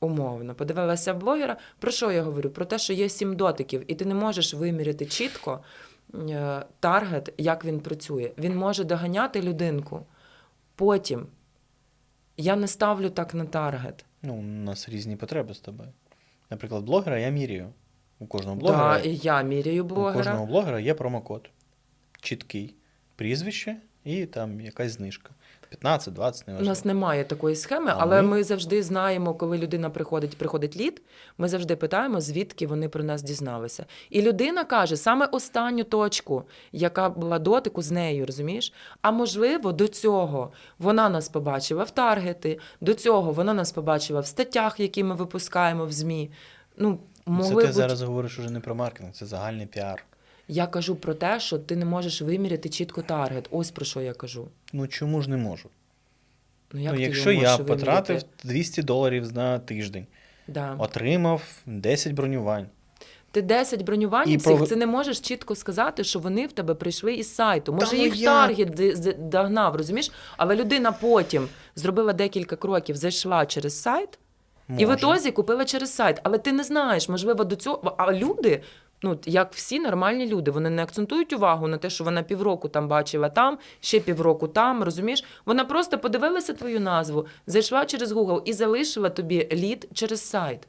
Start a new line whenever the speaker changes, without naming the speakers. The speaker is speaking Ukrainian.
Умовно, подивилася блогера. Про що я говорю? Про те, що є сім дотиків, і ти не можеш виміряти чітко е, таргет, як він працює. Він може доганяти людинку. Потім я не ставлю так на таргет.
Ну, у нас різні потреби з тобою. Наприклад, блогера я міряю. У кожного блогера,
Да, я міряю
у кожного блогера є промокод. Чіткий. Прізвище і там якась знижка. 15, 20,
У
неважливо.
нас немає такої схеми,
А
але
ми?
ми завжди знаємо, коли людина приходить, приходить лід, ми завжди питаємо, звідки вони про нас дізналися. І людина каже саме останню точку, яка була дотику з нею, розумієш? А можливо, до цього вона нас побачила в таргети, до цього вона нас побачила в статтях, які ми випускаємо в ЗМІ. Ну,
Це ти
бути...
зараз говориш уже не про маркетинг, це загальний піар.
Я кажу про те, що ти не можеш виміряти чітко таргет. Ось про що я кажу.
Ну чому ж не можу?
Ну, як
ну,
ти
якщо
його
я
можеш
потратив
виміряти?
200 доларів на тиждень,
Да.
отримав 10 бронювань.
Ти 10 бронювань
І
всіх,
про-
це не можеш чітко сказати, що вони в тебе прийшли із сайту. Може,
ну
їх
як?
таргет догнав, розумієш? Але людина потім зробила декілька кроків, зайшла через сайт, і в ітозі купила через сайт. Але ти не знаєш, можливо, до цього. А люди, ну як всі нормальні люди, вони не акцентують увагу на те, що вона півроку там бачила там, ще півроку там. Розумієш? Вона просто подивилася твою назву, зайшла через Google і залишила тобі лід через сайт.